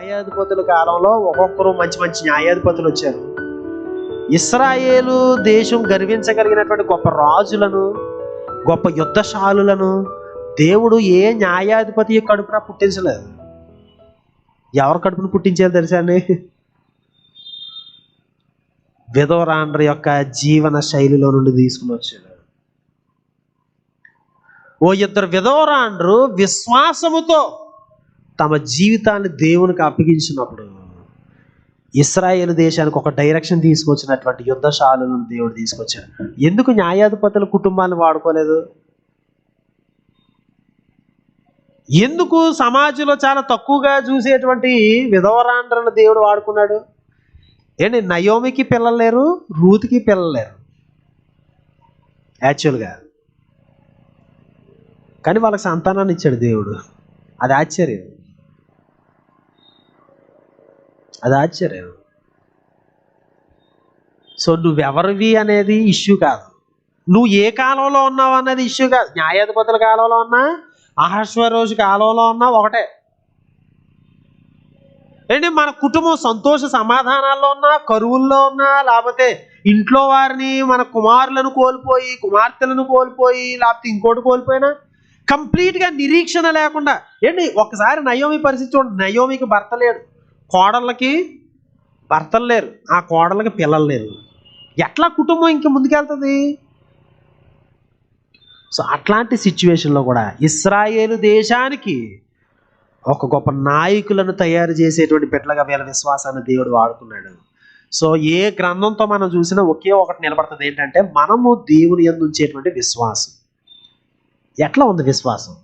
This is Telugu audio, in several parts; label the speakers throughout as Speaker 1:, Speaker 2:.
Speaker 1: న్యాయాధిపతుల కాలంలో ఒక్కొక్కరు మంచి మంచి న్యాయాధిపతులు వచ్చారు. ఇస్రాయేలు దేశం గర్వించగలిగినటువంటి గొప్ప రాజులను గొప్ప యుద్ధశాలులను దేవుడు ఏ న్యాయాధిపతి కడుపున పుట్టించలేదు. ఎవరు కడుపున పుట్టించారు తెలుసాండి విధవరాండ్ర యొక్క జీవన శైలిలో నుండి తీసుకుని వచ్చాడు. ఓ ఇద్దరు విధవరాండ్రు విశ్వాసముతో తమ జీవితాన్ని దేవునికి అప్పగించినప్పుడు ఇస్రాయేల్ దేశానికి ఒక డైరెక్షన్ తీసుకొచ్చినటువంటి యుద్ధశాలను దేవుడు తీసుకొచ్చాడు. ఎందుకు న్యాయాధిపతుల కుటుంబాన్ని వాడుకోలేదు? ఎందుకు సమాజంలో చాలా తక్కువగా చూసేటువంటి విధవరాండ్రను దేవుడు వాడుకున్నాడు? ఏంటి నయోమికి పిల్లలు లేరు రూతికి పిల్లలు లేరు. యాక్చువల్గా కానీ వాళ్ళకి సంతానాన్ని ఇచ్చాడు దేవుడు. అది ఆశ్చర్యం. అది ఆశ్చర్యం. సో నువ్వెవరివి అనేది ఇష్యూ కాదు. నువ్వు ఏ కాలంలో ఉన్నావు అన్నది ఇష్యూ కాదు. న్యాయాధిపతుల కాలంలో ఉన్నా అహస్వరోజు కాలంలో ఉన్నా ఒకటే. ఏంటి? మన కుటుంబం సంతోష సమాధానాల్లో ఉన్నా కరువుల్లో ఉన్నా లేకపోతే ఇంట్లో వారిని మన కుమారులను కోల్పోయి కుమార్తెలను కోల్పోయి లేకపోతే ఇంకోటి కోల్పోయినా కంప్లీట్గా నిరీక్షణ లేకుండా ఏంటి? ఒకసారి నయోమి పరిస్థితి చూడండి. నయోమికి భర్త లేడు. కోడళ్ళకి భర్తలు లేరు. ఆ కోడళ్ళకి పిల్లలు లేరు. ఎట్లా కుటుంబం ఇంక ముందుకెళ్తుంది? సో అట్లాంటి సిచ్యువేషన్లో కూడా ఇస్రాయేలు దేశానికి ఒక గొప్ప నాయకులను తయారు చేసేటువంటి బిడ్డలుగా వీళ్ళ విశ్వాసాన్ని దేవుడు వాడుకున్నాడు సో ఏ గ్రంథంతో మనం చూసినా ఒకే ఒకటి నిలబడుతుంది. ఏంటంటే మనము దేవుని యందు ఉంచేటువంటి విశ్వాసం. ఎట్లా ఉంది విశ్వాసం?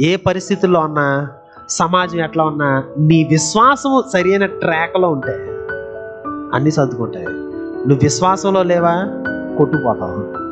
Speaker 1: ఏ పరిస్థితుల్లో ఉన్నా సమాజం ఎట్లా ఉన్నా నీ విశ్వాసము సరైన ట్రాక్లో ఉంటే అన్నీ సర్దుకుంటాయి. నువ్వు విశ్వాసంలో లేవా? కొట్టుకుపోతావు.